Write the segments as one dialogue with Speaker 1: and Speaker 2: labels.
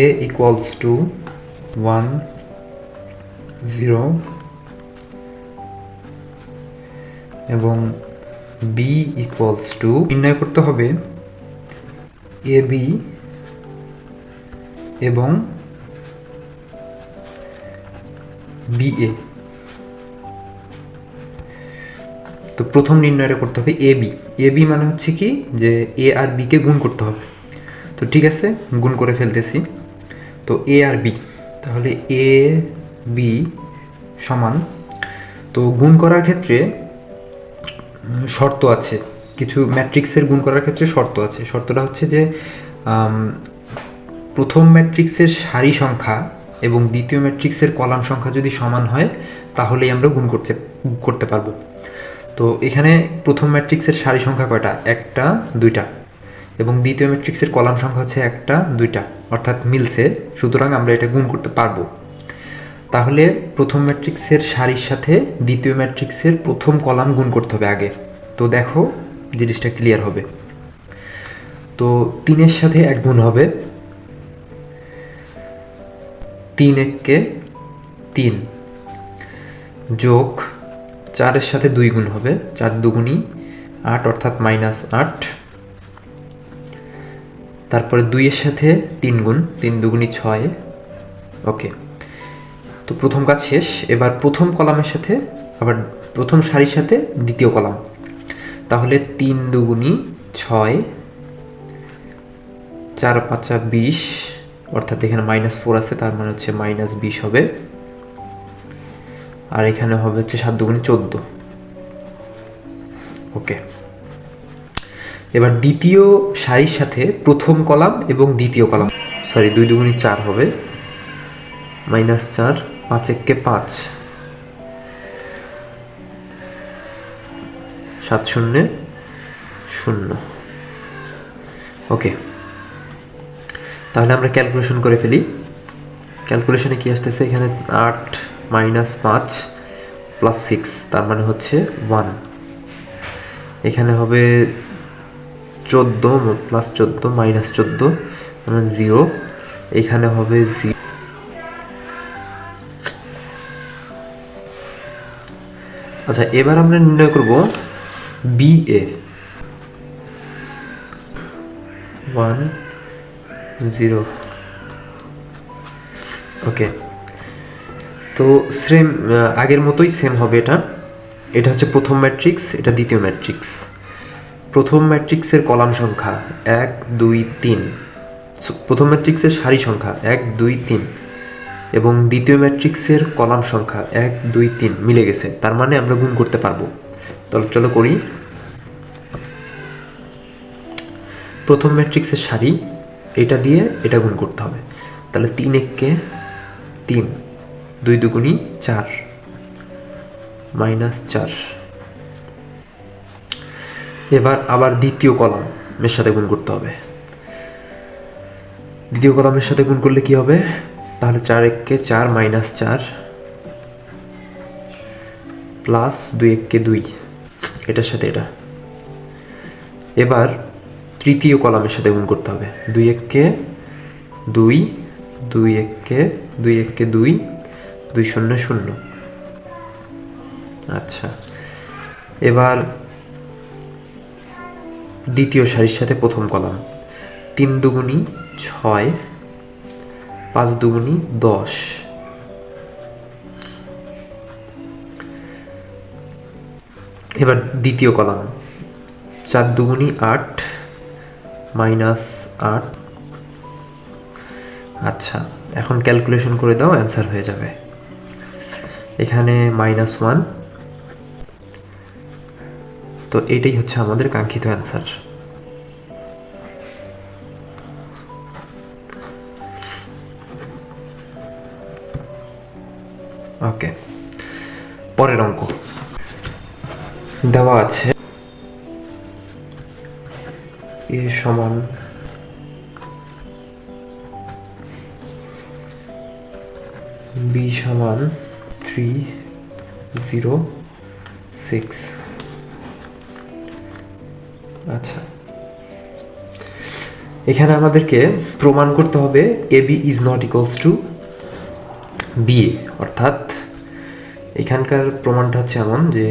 Speaker 1: A equals to one zero এবং B equals to নির্ণয় করতে হবে এ বি এবং বি এ তো প্রথম নির্ণয়টা করতে হবে এ বি এ বি মানে হচ্ছে কি? যে এ আর বিকে গুণ করতে হবে। তো ঠিক আছে, গুণ করে ফেলতেছি। তো এ আর বি তাহলে এ বি সমান। তো গুণ করার ক্ষেত্রে শর্ত আছে। কিছু ম্যাট্রিক্সের গুণ করার ক্ষেত্রে শর্ত আছে। শর্তটা হচ্ছে যে প্রথম ম্যাট্রিক্সের সারি সংখ্যা এবং দ্বিতীয় ম্যাট্রিক্সের কলাম সংখ্যা যদি সমান হয়, তাহলেই আমরা গুণ করতে করতে পারব। তো এখানে প্রথম ম্যাট্রিক্সের সারি সংখ্যা কয়টা? একটা, দুইটা। এবং দ্বিতীয় ম্যাট্রিক্সের কলাম সংখ্যা হচ্ছে একটা, দুইটা। অর্থাৎ মিলছে, সুতরাং আমরা এটা গুণ করতে পারব। তাহলে প্রথম ম্যাট্রিক্সের সারির সাথে দ্বিতীয় ম্যাট্রিক্সের প্রথম কলাম গুণ করতে হবে আগে। তো দেখো, জিনিসটা ক্লিয়ার হবে। তো তিনের সাথে এক গুণ হবে। তিন এককে তিন যোগ চারের সাথে দুই গুণ হবে। চার দুগুণই আট, অর্থাৎ মাইনাস আট। তারপরে দুইয়ের সাথে তিন গুণ, তিন দুগুণই ছয়। ওকে। তো প্রথম কাজ শেষ। এবার প্রথম কলামের সাথে, আবার প্রথম সারির সাথে দ্বিতীয় কলাম। তাহলে তিন দুগুণই ছয়, চার পাঁচা বিশ, অর্থাৎ এখানে মাইনাস ফোর আছে, তার মানে হচ্ছে মাইনাস বিশ হবে। আর এখানে হবে হচ্ছে সাত দুগুণে চোদ্দ। ওকে। এবার দ্বিতীয় সারির সাথে প্রথম কলাম এবং দ্বিতীয় কলাম। সরি দুই দুগুণি চার হবে। মাইনাস চার, পাঁচ এককে পাঁচ। সাত শূন্যে শূন্য। ওকে তাহলে আমরা ক্যালকুলেশন করে ফেলি। ক্যালকুলেশনে কি আসতেছে? এখানে আট মাইনাস পাঁচ প্লাস সিক্স তার মানে হচ্ছে ওয়ান এখানে হবে চোদ্দ প্লাস চোদ্দ মাইনাস চোদ্দ মানে জিরো এখানে হবে জি আচ্ছা এবার আমরা নির্ণয় করব B A one zero okay তো সেম আগের মতোই সেম হবে এটা। এটা হচ্ছে প্রথম ম্যাট্রিক্স এটা দ্বিতীয় ম্যাট্রিক্স প্রথম ম্যাট্রিক্সের কলাম সংখ্যা এক, দুই, তিন। প্রথম ম্যাট্রিক্সের সারি সংখ্যা এক, দুই, তিন। এবং দ্বিতীয় ম্যাট্রিক্সের কলাম সংখ্যা এক, দুই, তিন মিলে গেছে। তার মানে আমরা গুণ করতে পারব। তাহলে চলো করি। প্রথম ম্যাট্রিক্সের সারি, এটা দিয়ে এটা গুণ করতে হবে। তাহলে তিন এককে তিন, দুই দুগুণি চার, মাইনাস চার। এবার আবার দ্বিতীয় কলামের সাথে গুণ করতে হবে। দ্বিতীয় কলামের সাথে গুণ করলে কি হবে? তাহলে চার এককে চার মাইনাস চার প্লাস দুই এককে দুই, এটার সাথে এটা। এবার তৃতীয় কলামের সাথে গুণ করতে হবে। দুই এককে দুই দুই এককে দুই এককে দুই দুই শূন্য শূন্য। আচ্ছা এবার দ্বিতীয় সারির সাথে প্রথম কলাম। তিন দুগুণি ছয়, পাঁচ দুগুণি দশ। এবার দ্বিতীয় কলাম। চার দুগুণি আট, মাইনাস আট। আচ্ছা এখন ক্যালকুলেশন করে দাও, অ্যান্সার হয়ে যাবে। এখানে মাইনাস ওয়ান। তো এটাই হচ্ছে আমাদের কাঙ্ক্ষিত অ্যান্সার। ওকে। পরের অঙ্ক। দেওয়া আছে এ সমান বি সমান থ্রি জিরো সিক্স। আচ্ছা। এখানে আমাদেরকে প্রমাণ করতে হবে A B is not equals to B অর্থাৎ এখানকার প্রমাণটা হচ্ছে এমন যে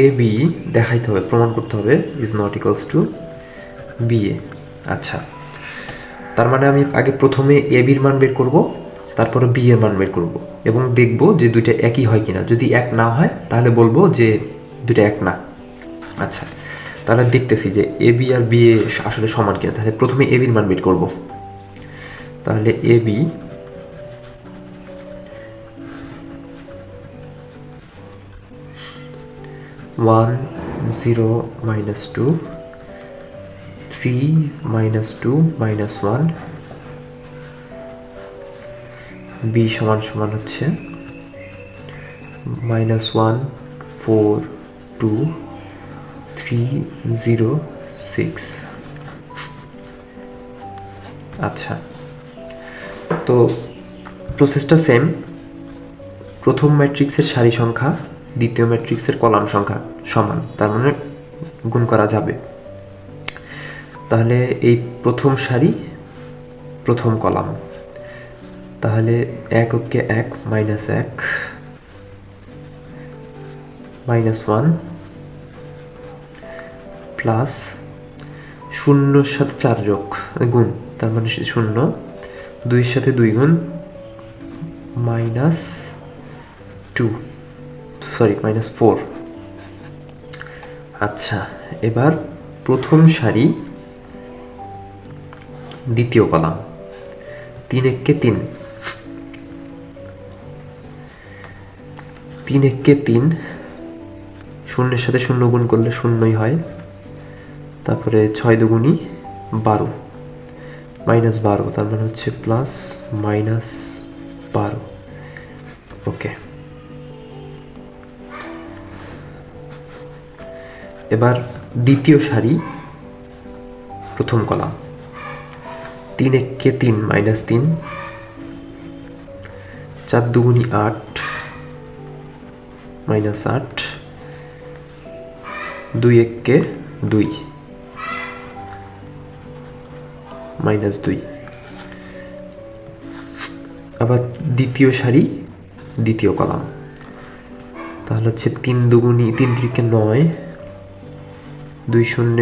Speaker 1: এ বি দেখাইতে হবে, প্রমাণ করতে হবে is not equals to B A আচ্ছা তার মানে আমি আগে প্রথমে এ বির মান বের করব, তারপরে বি এর মান বের করব এবং দেখব যে দুইটা একই হয় কিনা। যদি এক না হয়, তাহলে বলব যে দুইটা এক না। আচ্ছা তাহলে দেখতেছি যে A B R B A আসলে সমান কিনা। তাহলে প্রথমে এ বির মান বের করব। তাহলে A B one zero minus two three minus two minus one B সমান সমান হচ্ছে minus one four two three zero six আচ্ছা তো প্রসেসটা সেম প্রথম ম্যাট্রিক্সের সারি সংখ্যা দ্বিতীয় ম্যাট্রিক্সের কলাম সংখ্যা সমান, তার মানে গুণ করা যাবে। তাহলে এই প্রথম সারি প্রথম কলাম। তাহলে এককে এক মাইনাস এক মাইনাস ওয়ান প্লাস শূন্যর সাথে চার যোগ গুণ, তার মানে শূন্য। দুইয়ের সাথে দুই গুণ minus two. Sorry minus four আচ্ছা এবার প্রথম সারি, দ্বিতীয় কলাম। তিন এককে তিন। তিন এককে তিন, শূন্যের সাথে শূন্য গুণ করলে শূন্যই হয়। তারপরে ছয় দুগুণই বারো। মাইনাস বারো, তার মানে হচ্ছে প্লাস মাইনাস বারো। ওকে। এবার দ্বিতীয় সারি, প্রথম কলাম। তিন এককে তিন মাইনাস তিন। চার দুগুণি আট মাইনাস আট। দুই এককে দুই মাইনাস দুই। আবার দ্বিতীয় সারি, দ্বিতীয় কলাম। তাহলে হচ্ছে তিন দুগুণি, তিন তিরিকে নয় দুই শূন্য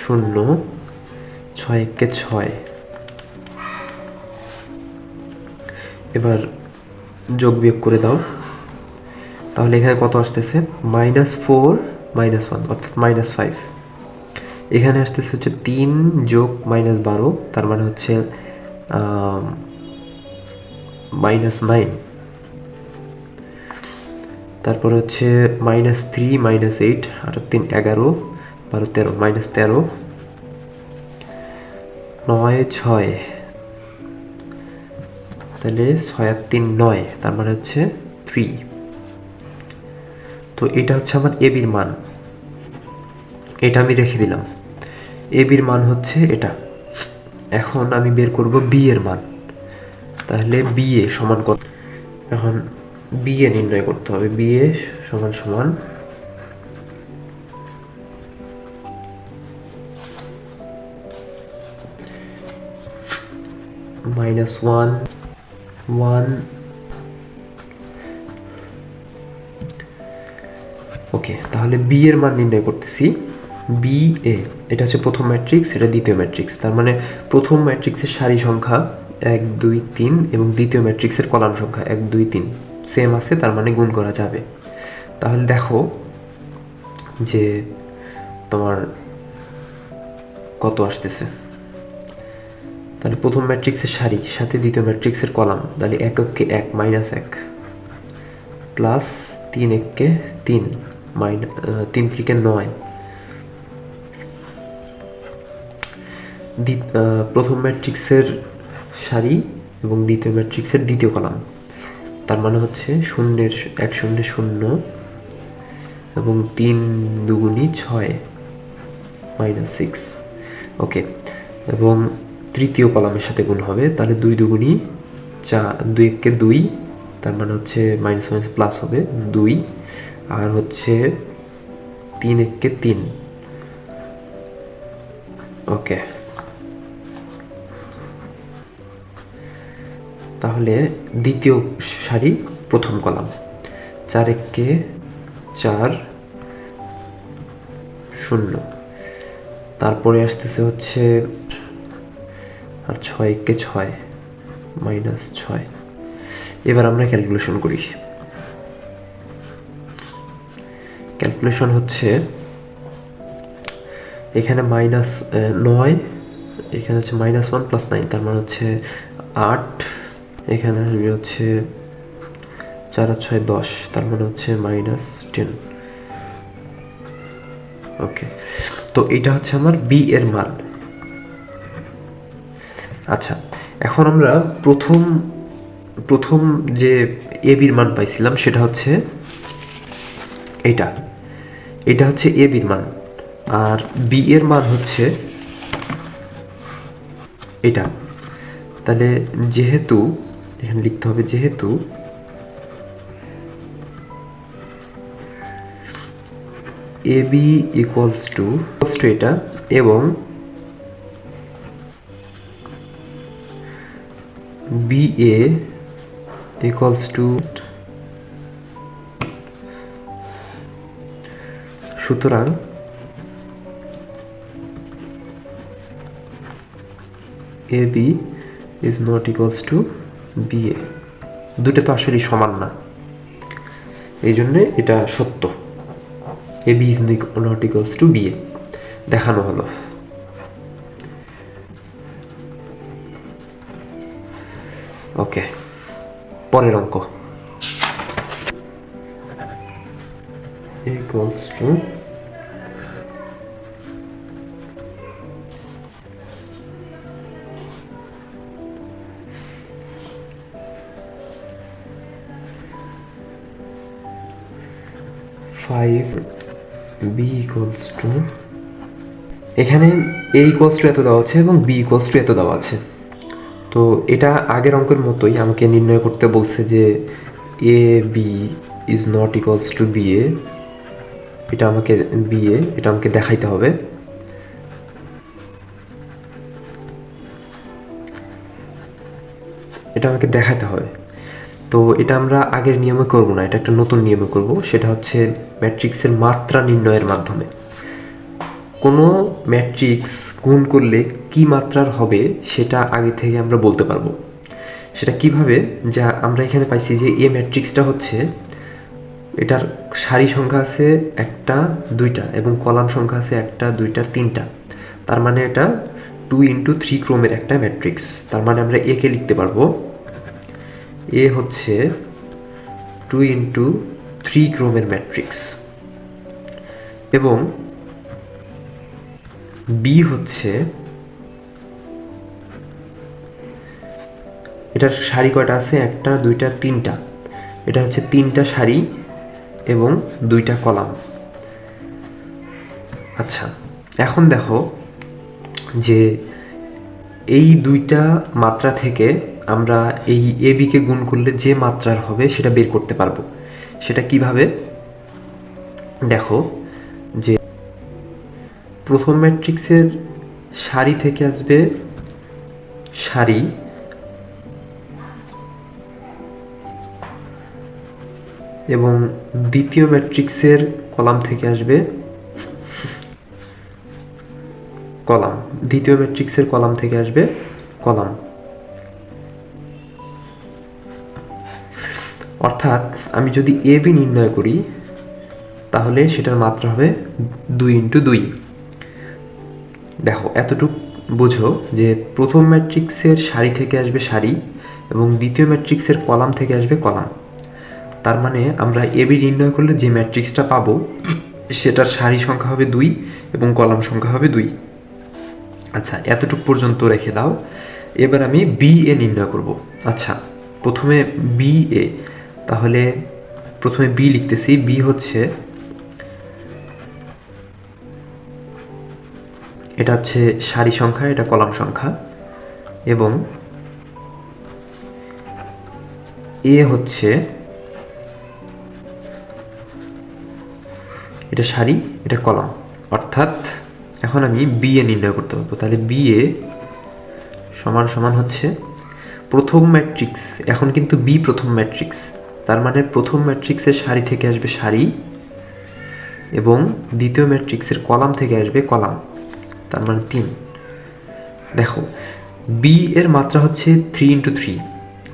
Speaker 1: শূন্য, ছয় একে ছয়। এবার যোগ বিয়োগ করে দাও। তাহলে এখানে কত আসতেছে? মাইনাস ফোর, মাইনাস ওয়ান, অর্থাৎ মাইনাস ফাইভ। এখানে আসতেছে হচ্ছে তিন যোগ মাইনাস বারো, তার মানে হচ্ছে মাইনাস নাইন। তারপর হচ্ছে মাইনাস থ্রি, মাইনাস এইট, আর তিন এগারো। বারো তেরো মাইনাস তেরো, নয় ছয়। তাহলে ছয় আর তিন নয়, তার মানে হচ্ছে থ্রি তো এটা হচ্ছে আমার এবির মান। এটা আমি রেখে দিলাম। এবির মান হচ্ছে এটা। এখন আমি বের করব বি এর মান। তাহলে বি এ সমান কত? এখন বি এ নির্ণয় করতে হবে। বি এ সমান সমান মাইনাস ওয়ান ওয়ান ওকে তাহলে বি এর মান নির্ণয় করতেছি। বি এ এটা হচ্ছে প্রথম ম্যাট্রিক্স এটা দ্বিতীয় ম্যাট্রিক্স তার মানে প্রথম ম্যাট্রিক্সের সারি সংখ্যা এক, দুই, তিন এবং দ্বিতীয় ম্যাট্রিক্সের কলাম সংখ্যা এক, দুই, তিন। সেম আছে, তার মানে গুণ করা যাবে। তাহলে দেখো যে তোমার কত আসতেছে? তাহলে প্রথম ম্যাট্রিক্সের সারি, সাথে দ্বিতীয় ম্যাট্রিক্সের কলাম। তাহলে এককে এক মাইনাস এক প্লাস তিন এককে তিন মাইনাস তিন ফ্রিকে নয়। প্রথম ম্যাট্রিক্সের সারি এবং দ্বিতীয় ম্যাট্রিক্সের দ্বিতীয় কলাম। তার মানে হচ্ছে শূন্যের, এক শূন্য শূন্য এবং তিন দুগুণি ছয় মাইনাস সিক্স ওকে এবং তৃতীয় কলামের সাথে গুণ হবে, তাহলে দুই দুগুণই চা, দুই এককে দুই, তার মানে হচ্ছে মাইনাস মাইনাস প্লাস হবে দুই, আর হচ্ছে তিন এককে তিন। ওকে। তাহলে দ্বিতীয় সারি প্রথম কলাম। চার এককে চার শূন্য। তারপরে আসতেছে হচ্ছে আর ছয় এককে ছয়? মাইনাস ছয়। এবার আমরা ক্যালকুলেশন করি। ক্যালকুলেশন হচ্ছে এখানে মাইনাস নয়, এখানে হচ্ছে মাইনাস ওয়ান প্লাস নাইন, তার মানে হচ্ছে আট, এখানে আসবে হচ্ছে চার আর ছয় দশ, তার মানে হচ্ছে মাইনাস টেন। ওকে, তো এটা হচ্ছে আমার বি এর মান। আচ্ছা এখন আমরা প্রথম প্রথম যে এ বির মান পাইছিলাম সেটা হচ্ছে এটা। এটা হচ্ছে এ বির মান। আর বি এর মান হচ্ছে এটা। তাহলে যেহেতু, এখানে লিখতে হবে যেহেতু A B equals to two এটা এবং এ ইকুয়ালস টু সুতরাং is not equals to B A দুটো তো আসলে সমান না। এই জন্যে এটা সত্য। A B is not equals to B A দেখানো হলো। পরের অঙ্ক। equals to five B equals to এখানে এ ইকুয়ালস টু এত দেওয়া আছে এবং বি ইকুয়ালস টু এত দেওয়া আছে। তো এটা আগের অঙ্কের মতোই আমাকে নির্ণয় করতে বলছে যে A B is not equals to B A এটা আমাকে বি এ এটা আমাকে দেখাইতে হবে। এটা আমাকে দেখাতে হবে। তো এটা আমরা আগের নিয়মে করব না, এটা একটা নতুন নিয়মে করব। সেটা হচ্ছে ম্যাট্রিক্সের মাত্রা নির্ণয়ের মাধ্যমে। কোনো ম্যাট্রিক্স গুণ করলে কি মাত্রার হবে সেটা আগে থেকে আমরা বলতে পারব। সেটা কীভাবে? যা আমরা এখানে পাইছি যে এ ম্যাট্রিক্সটা হচ্ছে, এটার সারি সংখ্যা আছে একটা, দুইটা এবং কলাম সংখ্যা আছে একটা, দুইটা, তিনটা। তার মানে এটা টু ইন্টু থ্রি ক্রোমের একটা ম্যাট্রিক্স তার মানে আমরা একে লিখতে পারব। এ হচ্ছে টু ইন্টু থ্রি ক্রোমের ম্যাট্রিক্স এবং বি হচ্ছে এটার সারি কয়টা আছে? একটা, দুইটা, তিনটা। এটা হচ্ছে তিনটা সারি এবং দুইটা কলাম। আচ্ছা এখন দেখো যে এই দুইটা মাত্রা থেকে আমরা এই এ বিকে গুণ করলে যে মাত্রার হবে সেটা বের করতে পারব। সেটা কীভাবে? দেখো প্রথম ম্যাট্রিক্সের সারি থেকে আসবে সারি। এবং দ্বিতীয় ম্যাট্রিক্সের কলাম থেকে আসবে কলাম। দ্বিতীয় ম্যাট্রিক্সের কলাম থেকে আসবে কলাম। অর্থাৎ আমি যদি এ বি নির্ণয় করি, তাহলে সেটার মাত্রা হবে দুই ইন্টু দুই। দেখো, এতটুক বোঝো যে প্রথম ম্যাট্রিক্সের সারি থেকে আসবে সারি এবং দ্বিতীয় ম্যাট্রিক্সের কলাম থেকে আসবে কলাম। তার মানে আমরা এবি নির্ণয় করলে যে ম্যাট্রিক্সটা পাবো, সেটার সারি সংখ্যা হবে দুই এবং কলাম সংখ্যা হবে দুই। আচ্ছা এতটুক পর্যন্ত রেখে দাও। এবার আমি বি, এ নির্ণয় করব। আচ্ছা প্রথমে বি, এ। তাহলে প্রথমে বি লিখতেছি। বি হচ্ছে এটা হচ্ছে সারি সংখ্যা, এটা কলাম সংখ্যা। এবং এ হচ্ছে, এটা সারি, এটা কলাম। অর্থাৎ এখন আমি বি এ নির্ণয় করতে পারব। তাহলে বি এ সমান সমান হচ্ছে প্রথম ম্যাট্রিক্স। এখন কিন্তু বি প্রথম ম্যাট্রিক্স। তার মানে প্রথম ম্যাট্রিক্সের সারি থেকে আসবে সারি এবং দ্বিতীয় ম্যাট্রিক্সের কলাম থেকে আসবে কলাম। তার মানে তিন। দেখো বি এর মাত্রা হচ্ছে থ্রি ইন্টু থ্রি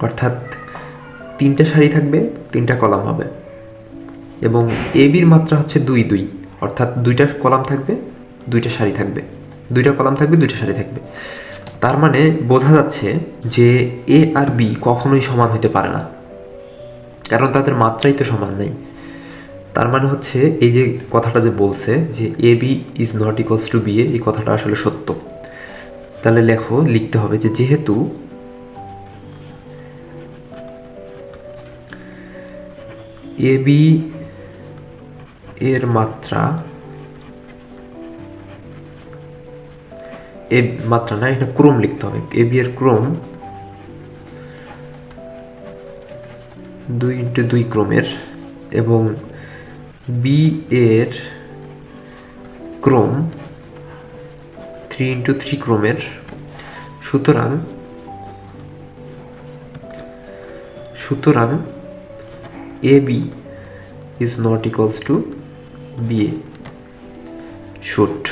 Speaker 1: অর্থাৎ তিনটা সারি থাকবে, তিনটা কলাম হবে। এবং এ বির মাত্রা হচ্ছে দুই দুই, অর্থাৎ দুইটা কলাম থাকবে, দুইটা সারি থাকবে। দুইটা কলাম থাকবে, দুইটা সারি থাকবে। তার মানে বোঝা যাচ্ছে যে এ আর বি কখনোই সমান হতে পারে না। কারণ তাদের মাত্রাই তো সমান নেই। তার মানে হচ্ছে এই যে কথাটা যে বলছে যে A B is not equals to B A এই কথাটা আসলে সত্য। তাহলে লেখো, লিখতে হবে যে যেহেতু এ বি এর মাত্রা এ মাত্রা না এটা ক্রম লিখতে হবে। এ বি এর ক্রম দুই ইন্টু দুই ক্রমের এবং বি এর ক্রম থ্রি ইন্টু থ্রি ক্রমের। সুতরাং সুতরাং A B is not equals to B A shoot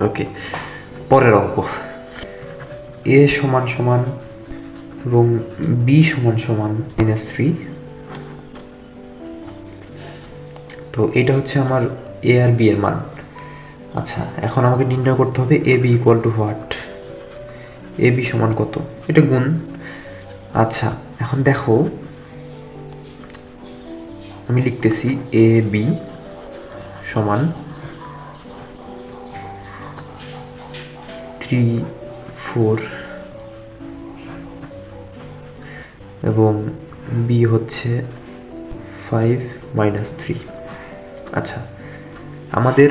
Speaker 1: okay পরের অঙ্ক। এ সমান সমান এবং বি সমান সমান মাইনাস থ্রি তো এটা হচ্ছে আমার এ আর বি এর মান। আচ্ছা এখন আমাকে নির্ণয় করতে হবে A B equal to what A B সমান কত? এটা গুণ। আচ্ছা এখন দেখো, আমি লিখতেছি এ বি সমান থ্রি ফোর এবং বি হচ্ছে ফাইভ মাইনাস থ্রি আচ্ছা আমাদের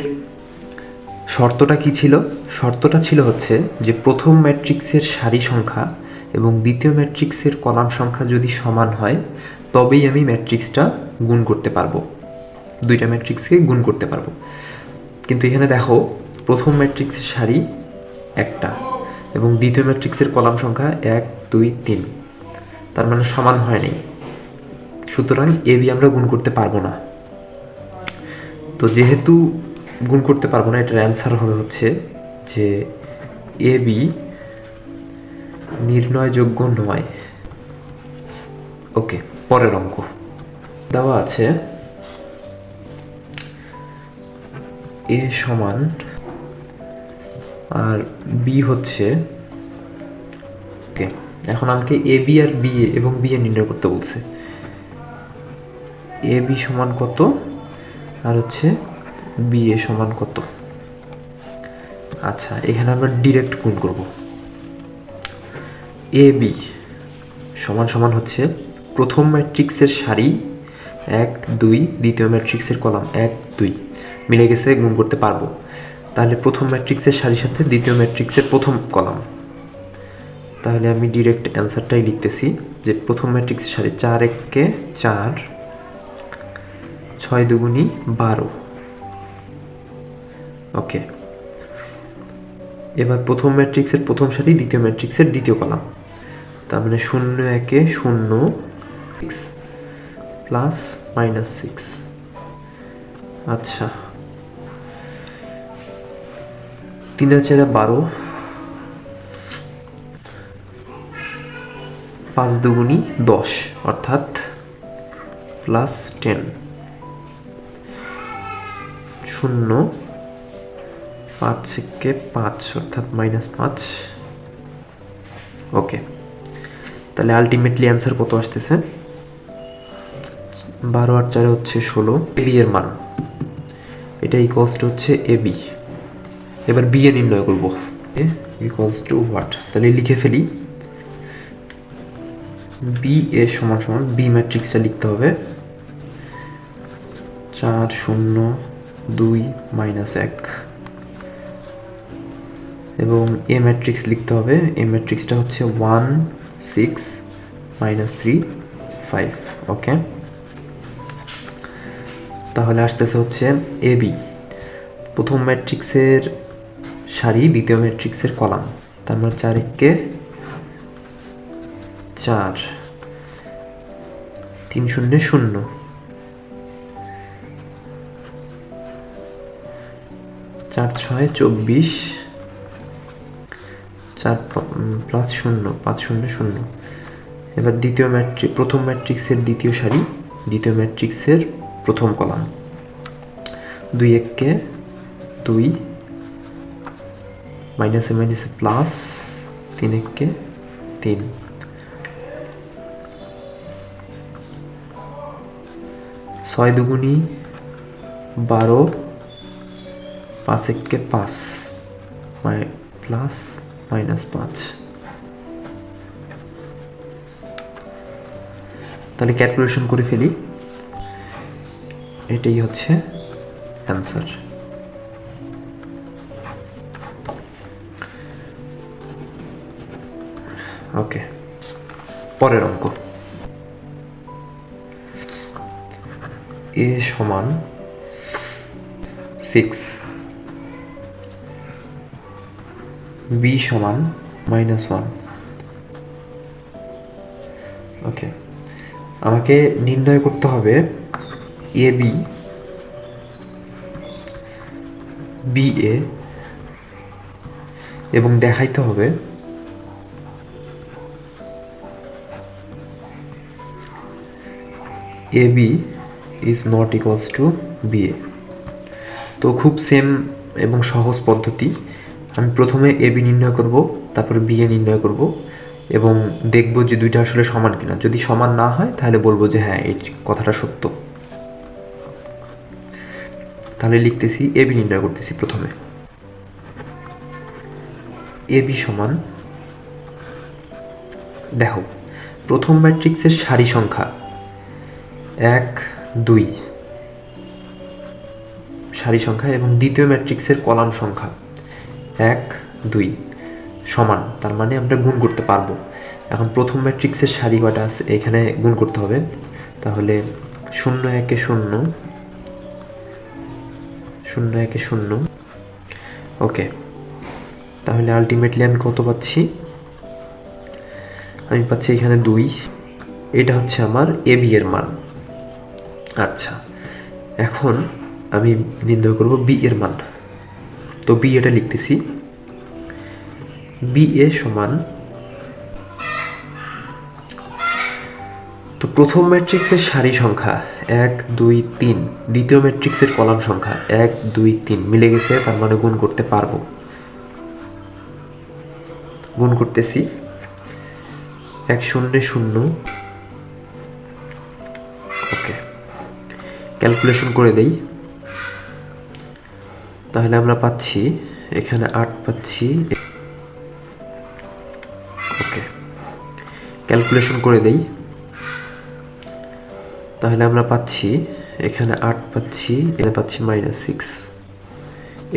Speaker 1: শর্তটা কি ছিল? শর্তটা ছিল হচ্ছে যে প্রথম ম্যাট্রিক্সের সারি সংখ্যা এবং দ্বিতীয় ম্যাট্রিক্সের কলাম সংখ্যা যদি সমান হয়, তবেই আমি ম্যাট্রিক্সটা গুণ করতে পারব। দুইটা ম্যাট্রিক্সকে গুণ করতে পারব। কিন্তু এখানে দেখো, প্রথম ম্যাট্রিক্সের সারি একটা এবং দ্বিতীয় ম্যাট্রিক্সের কলাম সংখ্যা এক, দুই, তিন। তার মানে সমান হয়নি সুতরাং এ বি আমরা গুণ করতে পারব না। তো যেহেতু গুণ করতে পারব না, এটার অ্যান্সার হবে হচ্ছে যে এ বি নির্ণয়যোগ্য নয়। ওকে, পরের অঙ্ক। দেওয়া আছে এ সমান আর বি হচ্ছে এখন আমাকে A B R B A এবং বি এ নির্ণয় করতে বলছে। এ বি সমান কত? আর হচ্ছে বি এ সমান কত? আচ্ছা এখানে আমরা ডিরেক্ট গুণ করব। এ বি সমান সমান হচ্ছে প্রথম ম্যাট্রিক্সের সারি এক, দুই, দ্বিতীয় ম্যাট্রিক্সের কলাম এক, দুই। মিলে গেছে, গুণ করতে পারব। তাহলে প্রথম ম্যাট্রিক্সের সারির সাথে দ্বিতীয় ম্যাট্রিক্সের প্রথম কলাম। তাহলে আমি ডিরেক্ট অ্যান্সারটাই লিখতেছি যে প্রথম ম্যাট্রিক্সের সারি চার এককে চার, ছয় দুগুণি বারো। ওকে এবার প্রথম ম্যাট্রিক্সের প্রথম সারি দ্বিতীয় ম্যাট্রিক্সের দ্বিতীয় কলাম তার মানে শূন্য একে শূন্য সিক্স প্লাস মাইনাস সিক্স আচ্ছা। তিন হাজার বারো পাঁচ দুগুণি দশ, অর্থাৎ প্লাস টেন শূন্য পাঁচ থেকে পাঁচ, অর্থাৎ মাইনাস পাঁচ। ওকে তাহলে আলটিমেটলি অ্যান্সার কত আসতেছে? বারো আর চারে হচ্ছে ষোলো বি এর মান। এটা ইকোয়ালস টু হচ্ছে এ বি এবার বি এ নির্ণয় করব। এ ইকোয়ালস টু হোয়াট তাহলে লিখে ফেলি। বি এ সমান সমান বি ম্যাট্রিক্সটা লিখতে হবে। চার শূন্য দুই মাইনাস এক। এবং এ ম্যাট্রিক্স লিখতে হবে। এ ম্যাট্রিক্সটা হচ্ছে one six minus three five okay তাহলে আসতেছে হচ্ছে এ বি প্রথম ম্যাট্রিক্সের সারি, দ্বিতীয় ম্যাট্রিক্সের কলাম। তার মানে চার চার, তিন শূন্য শূন্য। চার ছয় চব্বিশ, চার প্লাস শূন্য, পাঁচ শূন্য শূন্য। এবার দ্বিতীয় ম্যাট্রিক প্রথম ম্যাট্রিক্সের দ্বিতীয় সারি, দ্বিতীয় ম্যাট্রিক্সের প্রথম কলাম। দুই এককে দুই, মাইনাসে মাইনাসে প্লাস, তিন এককে তিন। ছয় দুগুণি বারো পাঁচ এককে পাঁচ। প্লাস মাইনাস পাঁচ। তাহলে ক্যালকুলেশন করে ফেলি। এটাই হচ্ছে অ্যান্সার ওকে পরের অঙ্ক। এ সমান সিক্স বি সমান মাইনাস ওয়ান ওকে আমাকে নির্ণয় করতে হবে এ বি বি এ এবং দেখাইতে হবে A B is not equals to B A তো খুব সেম এবং সহজ পদ্ধতি। আমি প্রথমে এ বি নির্ণয় করব, তারপরে বি এ নির্ণয় করব এবং দেখব যে দুইটা আসলে সমান কিনা। যদি সমান না হয়, তাহলে বলব যে হ্যাঁ এই কথাটা সত্য। তাহলে লিখতেছি এ বি নির্ণয় করতেছি প্রথমে। এ বি সমান, দেখো, প্রথম ম্যাট্রিক্সের সারি সংখ্যা এক দুই। সারি সংখ্যা এবং দ্বিতীয় ম্যাট্রিক্সের কলাম সংখ্যা। এক, দুই। সমান, তার মানে আমরা গুণ করতে পারব। এখন প্রথম ম্যাট্রিক্সের সারি কটা আছে? এখানে গুণ করতে হবে। তাহলে শূন্য, একে শূন্য। শূন্য, একে শূন্য। ওকে। তাহলে আলটিমেটলি আমি কত পাচ্ছি? আমি পাচ্ছি এখানে দুই। এটা হচ্ছে আমার এ বি এর মান। আচ্ছা। এখন আমি নির্ণয় করব বি এর মান। তো বি এটা লিখতেছি। বি এ সমান তো প্রথম ম্যাট্রিক্সের সারি সংখ্যা এক, দুই, তিন। দ্বিতীয় ম্যাট্রিক্সের কলাম সংখ্যা এক, দুই, তিন। মিলে গেছে, তার মানে গুণ করতে পারব। গুণ করতেছি। এক শূন্য শূন্য ক্যালকুলেশন করে দেই। তাহলে আমরা পাচ্ছি, এখানে আট পাচ্ছি। ওকে ক্যালকুলেশন করে দেই। তাহলে আমরা পাচ্ছি, এখানে আট পাচ্ছি, এখানে পাচ্ছি মাইনাস সিক্স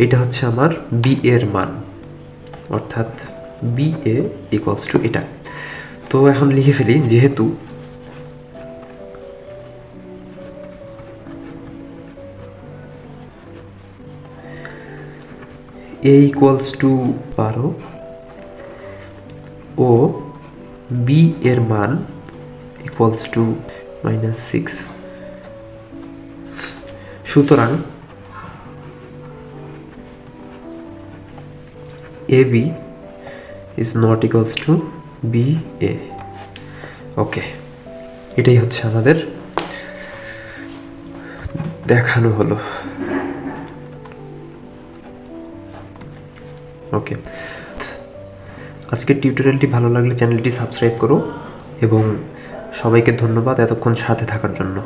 Speaker 1: এটা হচ্ছে আমার বি এর মান, অর্থাৎ বি এ ইকুয়ালস টু এটা। তো এখন লিখে ফেলি, যেহেতু এ ইকুয়ালস টু বারো। ও বি এর মান ইকুয়ালস টু মাইনাস সিক্স সুতরাং A B is not equals to B A okay এটাই হচ্ছে আমাদের দেখানো হলো। ওকে আজকের টিউটোরিয়ালটি ভালো লাগলে চ্যানেলটি সাবস্ক্রাইব করো এবং সবাইকে ধন্যবাদ এতক্ষণ সাথে থাকার জন্য।